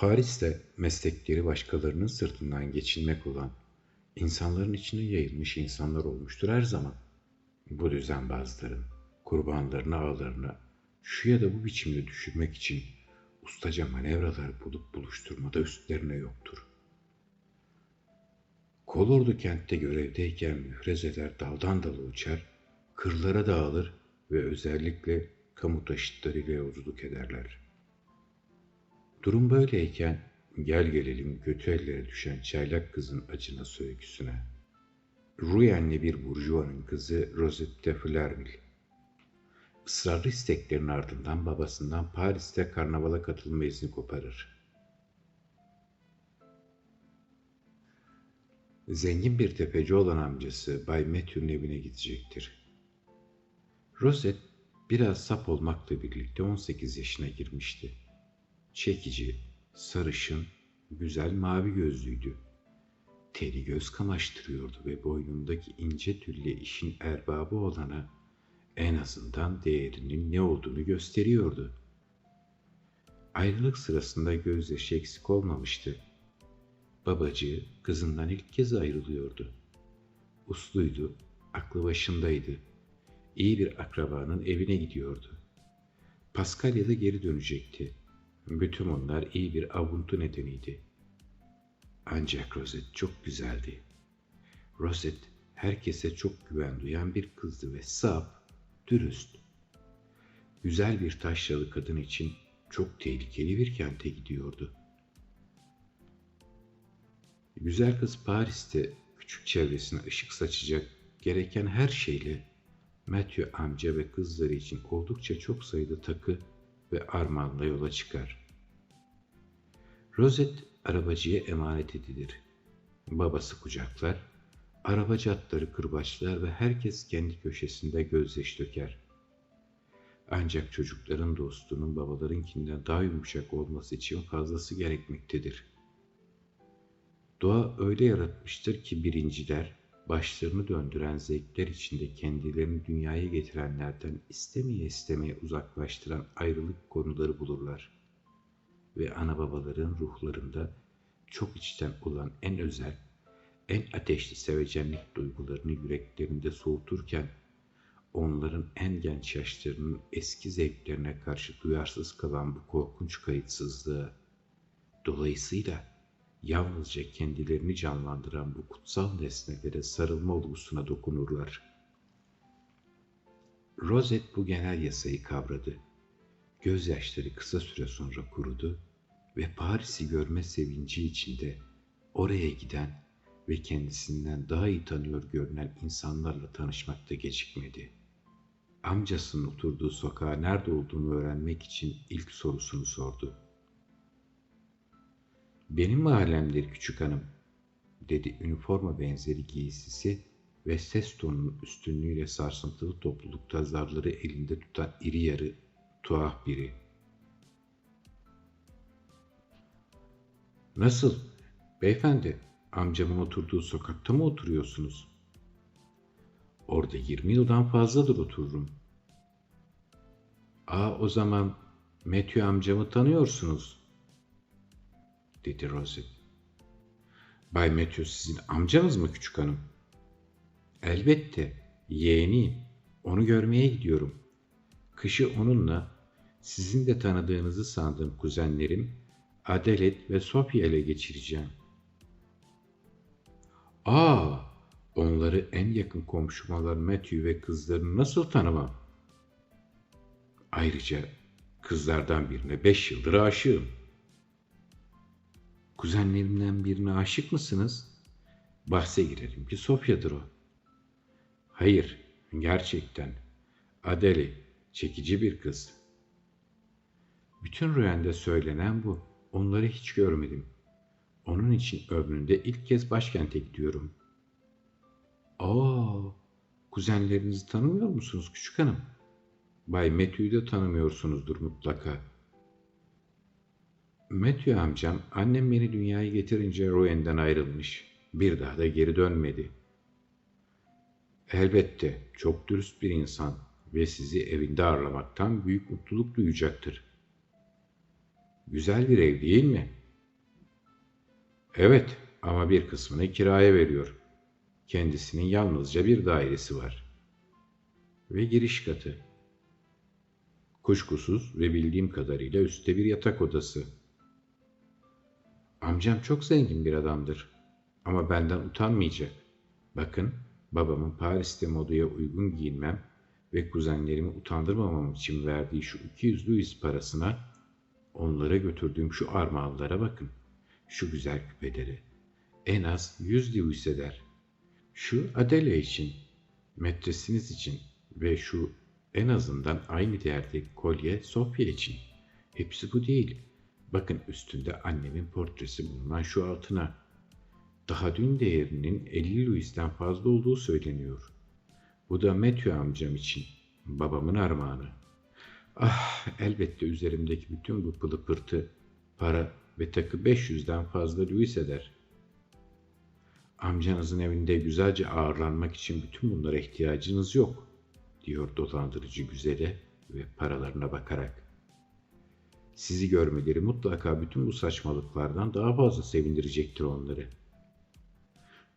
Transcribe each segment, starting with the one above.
Paris'te meslekleri başkalarının sırtından geçinmek olan, insanların içine yayılmış insanlar olmuştur her zaman. Bu düzenbazların, kurbanlarını ağlarına şu ya da bu biçimde düşürmek için ustaca manevralar bulup buluşturmada üstlerine yoktur. Kolordu kentte görevdeyken mührezeler daldan dala uçar, kırlara dağılır ve özellikle kamu taşıtlarıyla yolculuk ederler. Durum böyleyken gel gelelim kötü ellere düşen çaylak kızın acına söyküsüne. Ruyenli bir burjuvanın kızı Rosette Flerville. Israrlı isteklerin ardından babasından Paris'te karnavala katılma izni koparır. Zengin bir tepeci olan amcası Bay Matthew'un evine gidecektir. Rosette biraz sap olmakla birlikte 18 yaşına girmişti. Çekici, sarışın, güzel mavi gözlüydü. Teri göz kamaştırıyordu ve boynundaki ince tülle işin erbabı olana en azından değerinin ne olduğunu gösteriyordu. Ayrılık sırasında gözyaşı eksik olmamıştı. Babacığı kızından ilk kez ayrılıyordu. Usluydu, aklı başındaydı. İyi bir akrabanın evine gidiyordu. Paskalya da geri dönecekti. Bütün bunlar iyi bir avuntu nedeniydi. Ancak Rosette çok güzeldi. Rosette herkese çok güven duyan bir kızdı ve saf, dürüst. Güzel bir taşralı kadın için çok tehlikeli bir kente gidiyordu. Güzel kız Paris'te küçük çevresine ışık saçacak gereken her şeyle Matthew amca ve kızları için oldukça çok sayıda takı ve armağanla yola çıkar. Rosette arabacıya emanet edilir. Babası kucaklar, arabacı atları kırbaçlar ve herkes kendi köşesinde gözyaş döker. Ancak çocukların dostunun babalarınkinden daha yumuşak olması için fazlası gerekmektedir. Doğa öyle yaratmıştır ki birinciler, başlarını döndüren zevkler içinde kendilerini dünyaya getirenlerden istemeye istemeye uzaklaştıran ayrılık konuları bulurlar. Ve ana babaların ruhlarında çok içten olan en özel, en ateşli sevecenlik duygularını yüreklerinde soğuturken, onların en genç yaşlarının eski zevklerine karşı duyarsız kalan bu korkunç kayıtsızlığı, dolayısıyla yalnızca kendilerini canlandıran bu kutsal nesnelere sarılma olgusuna dokunurlar. Rosette bu genel yasayı kavradı. Gözyaşları kısa süre sonra kurudu ve Paris'i görme sevinci içinde oraya giden ve kendisinden daha iyi tanıyor görünen insanlarla tanışmakta gecikmedi. Amcasının oturduğu sokağa nerede olduğunu öğrenmek için ilk sorusunu sordu. Benim mahallemdir küçük hanım, dedi üniforma benzeri giysisi ve ses tonunun üstünlüğüyle sarsıntılı toplulukta zarları elinde tutan iri yarı, tuhaf biri. Nasıl? Beyefendi, amcamın oturduğu sokakta mı oturuyorsunuz? Orada 20 yıldan fazladır otururum. Aa o zaman Matthew amcamı tanıyorsunuz dedi Rosie. Bay Matthew sizin amcanız mı küçük hanım? Elbette, yeğeni. Onu görmeye gidiyorum. Kışı onunla sizin de tanıdığınızı sandığım kuzenlerim Adelaide ve Sophia ile geçireceğim. Aa, onları en yakın komşum olan Matthew ve kızlarını nasıl tanımam? Ayrıca kızlardan birine beş yıldır aşığım.'' Kuzenlerimden birine aşık mısınız? Bahse girelim ki Sofya'dır o. Hayır, gerçekten. Adeli, çekici bir kız. Bütün rüyanda söylenen bu. Onları hiç görmedim. Onun için ömründe ilk kez başkente gidiyorum. Aa, kuzenlerinizi tanımıyor musunuz küçük hanım? Bay Matthew'yu da tanımıyorsunuzdur mutlaka. Matthew amcam annem beni dünyaya getirince Rowan'den ayrılmış. Bir daha da geri dönmedi. Elbette çok dürüst bir insan ve sizi evinde ağırlamaktan büyük mutluluk duyacaktır. Güzel bir ev değil mi? Evet ama bir kısmını kiraya veriyor. Kendisinin yalnızca bir dairesi var. Ve giriş katı. Kuşkusuz ve bildiğim kadarıyla üstte bir yatak odası. Amcam çok zengin bir adamdır. Ama benden utanmayacak. Bakın babamın Paris'te modaya uygun giyinmem ve kuzenlerimi utandırmamam için verdiği şu 200 louis parasına onlara götürdüğüm şu armağanlara bakın. Şu güzel küpeleri. En az 100 louis eder. Şu Adele için, metresiniz için ve şu en azından aynı değerdeki kolye Sofya için. Hepsi bu değil. Bakın üstünde annemin portresi bulunan şu altına. Daha dün değerinin 50 Louis'ten fazla olduğu söyleniyor. Bu da Matthew amcam için, babamın armağanı. Ah, elbette üzerimdeki bütün bu pılı pırtı, para ve takı 500'den fazla Louis eder. Amcanızın evinde güzelce ağırlanmak için bütün bunlara ihtiyacınız yok, diyor dolandırıcı güzele ve paralarına bakarak. Sizi görmeleri mutlaka bütün bu saçmalıklardan daha fazla sevindirecektir onları.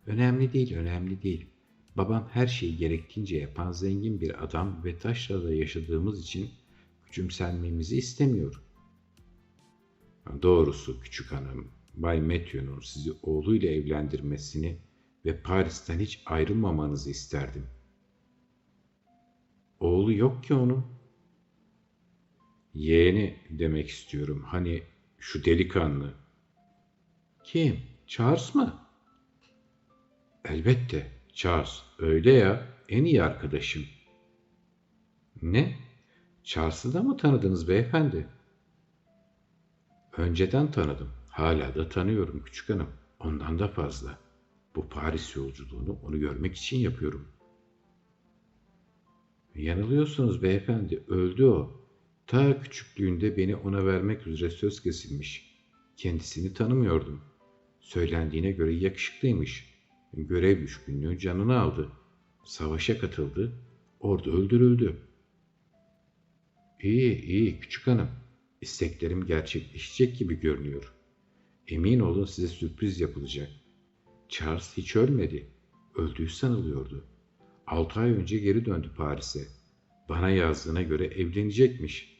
Önemli değil, önemli değil. Babam her şeyi gerektiğince yapan zengin bir adam ve taşrada yaşadığımız için küçümsenmemizi istemiyor. Doğrusu küçük hanım, Bay Matthew'nun sizi oğluyla evlendirmesini ve Paris'ten hiç ayrılmamanızı isterdim. Oğlu yok ki onun. Yeğeni demek istiyorum. Hani şu delikanlı. Kim? Charles mı? Elbette. Charles. Öyle ya. En iyi arkadaşım. Ne? Charles'ı da mı tanıdınız beyefendi? Önceden tanıdım. Hala da tanıyorum küçük hanım. Ondan da fazla. Bu Paris yolculuğunu onu görmek için yapıyorum. Yanılıyorsunuz beyefendi. Öldü o. Ta küçüklüğünde beni ona vermek üzere söz kesilmiş. Kendisini tanımıyordum. Söylendiğine göre yakışıklıymış. Görev düşkünlüğü canını aldı. Savaşa katıldı. Orada öldürüldü. İyi, iyi küçük hanım. İsteklerim gerçekleşecek gibi görünüyor. Emin olun size sürpriz yapılacak. Charles hiç ölmedi. Öldüğü sanılıyordu. Altı ay önce geri döndü Paris'e. Bana yazdığına göre evlenecekmiş.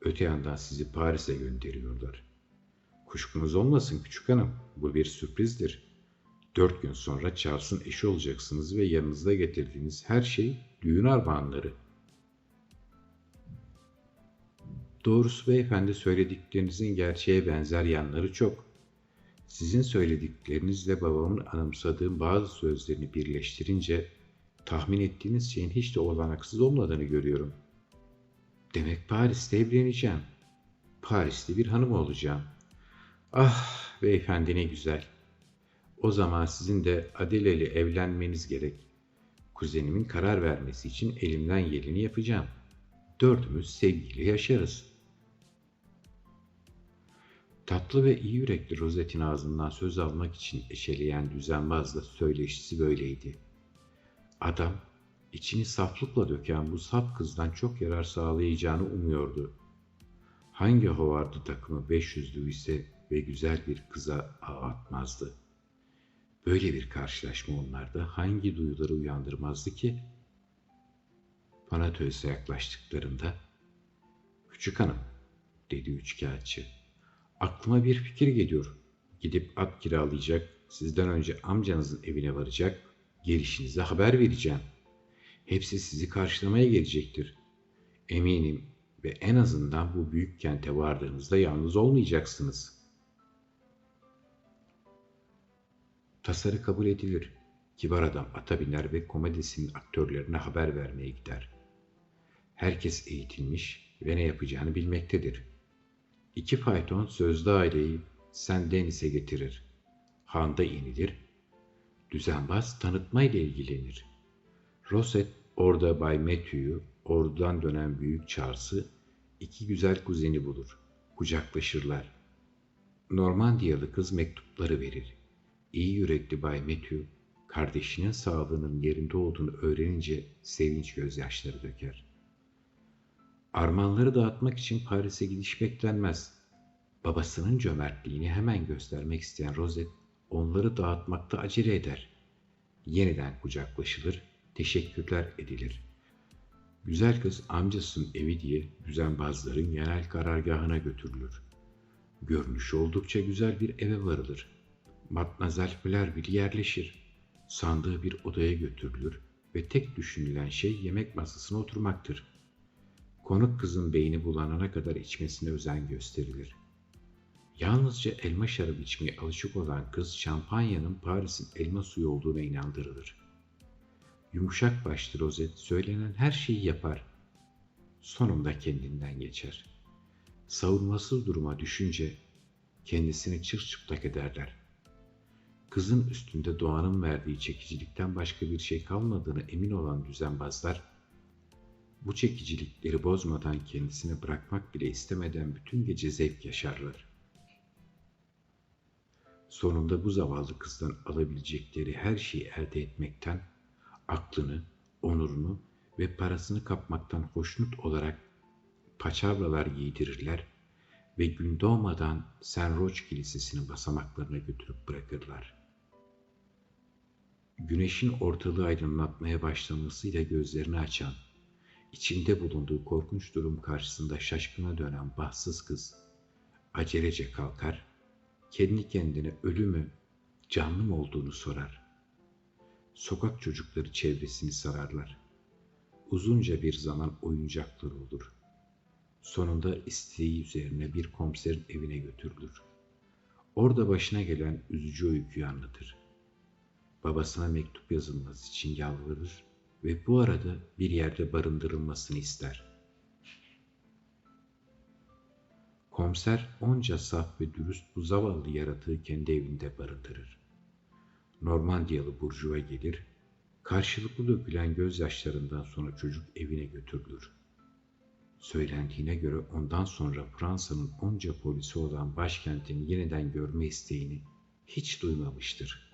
Öte yandan sizi Paris'e gönderiyorlar. Kuşkunuz olmasın küçük hanım. Bu bir sürprizdir. Dört gün sonra Charles'ın eşi olacaksınız ve yanınızda getirdiğiniz her şey düğün armağanları. Doğrusu beyefendi söylediklerinizin gerçeğe benzer yanları çok. Sizin söylediklerinizle babamın anımsadığım bazı sözlerini birleştirince tahmin ettiğiniz şeyin hiç de olanaksız olmadığını görüyorum. Demek Paris'te evleneceğim. Paris'te bir hanım olacağım. Ah beyefendi ne güzel. O zaman sizin de Adele ile evlenmeniz gerek. Kuzenimin karar vermesi için elimden geleni yapacağım. Dördümüz sevgiyle yaşarız. Tatlı ve iyi yürekli Rosette'in ağzından söz almak için eşeleyen düzenbazla söyleşisi böyleydi. Adam, içini saflıkla döken bu saf kızdan çok yarar sağlayacağını umuyordu. Hangi hovardı takımı 500'lü ise ve güzel bir kıza ağ atmazdı. Böyle bir karşılaşma onlarda hangi duyuları uyandırmazdı ki? Panatös'e yaklaştıklarında, ''Küçük hanım'' dedi üçkağıtçı. ''Aklıma bir fikir geliyor. Gidip at kiralayacak, sizden önce amcanızın evine varacak, gelişinize haber vereceğim. Hepsi sizi karşılamaya gelecektir. Eminim ve en azından bu büyük kente vardığınızda yalnız olmayacaksınız.'' Tasarı kabul edilir. Kibar adam ata biner ve komedisinin aktörlerine haber vermeye gider. Herkes eğitilmiş ve ne yapacağını bilmektedir. İki fayton sözlü aileyi Sen Denis'e getirir. Handa inilir. Düzenbaz tanıtma ile ilgilenir. Roset orada Bay Matthew'yu, oradan dönen büyük Charles'ı, iki güzel kuzeni bulur. Kucaklaşırlar. Normandiyalı kız mektupları verir. İyi yürekli Bay Matthew, kardeşinin sağlığının yerinde olduğunu öğrenince sevinç gözyaşları döker. Armağanları dağıtmak için Paris'e gidiş beklenmez. Babasının cömertliğini hemen göstermek isteyen Rosette onları dağıtmakta acele eder. Yeniden kucaklaşılır, teşekkürler edilir. Güzel kız amcasının evi diye düzenbazların genel karargahına götürülür. Görünüşü oldukça güzel bir eve varılır. Matmazel Flerville yerleşir. Sandığı bir odaya götürülür ve tek düşünülen şey yemek masasına oturmaktır. Konuk kızın beyni bulanana kadar içmesine özen gösterilir. Yalnızca elma şarabı içmeye alışık olan kız şampanyanın Paris'in elma suyu olduğuna inandırılır. Yumuşak başlı rozet söylenen her şeyi yapar. Sonunda kendinden geçer. Savunmasız duruma düşünce kendisini çırçıplak ederler. Kızın üstünde doğanın verdiği çekicilikten başka bir şey kalmadığını emin olan düzenbazlar, bu çekicilikleri bozmadan kendisini bırakmak bile istemeden bütün gece zevk yaşarlar. Sonunda bu zavallı kızdan alabilecekleri her şeyi elde etmekten, aklını, onurunu ve parasını kapmaktan hoşnut olarak paçavralar giydirirler ve gün doğmadan Roch Kilisesi'nin basamaklarına götürüp bırakırlar. Güneşin ortalığı aydınlatmaya başlamasıyla gözlerini açan, içinde bulunduğu korkunç durum karşısında şaşkına dönen bahtsız kız, acelece kalkar, kendi kendine ölü mü, canlı mı olduğunu sorar. Sokak çocukları çevresini sararlar. Uzunca bir zaman oyuncakları olur. Sonunda isteği üzerine bir komiserin evine götürülür. Orada başına gelen üzücü öyküyü anlatır. Babasına mektup yazılması için yalvarır ve bu arada bir yerde barındırılmasını ister. Komiser onca saf ve dürüst bu zavallı yaratığı kendi evinde barındırır. Normandiyalı burjuva gelir, karşılıklı dökülen gözyaşlarından sonra çocuk evine götürülür. Söylendiğine göre ondan sonra Fransa'nın onca polisi olan başkentini yeniden görme isteğini hiç duymamıştır.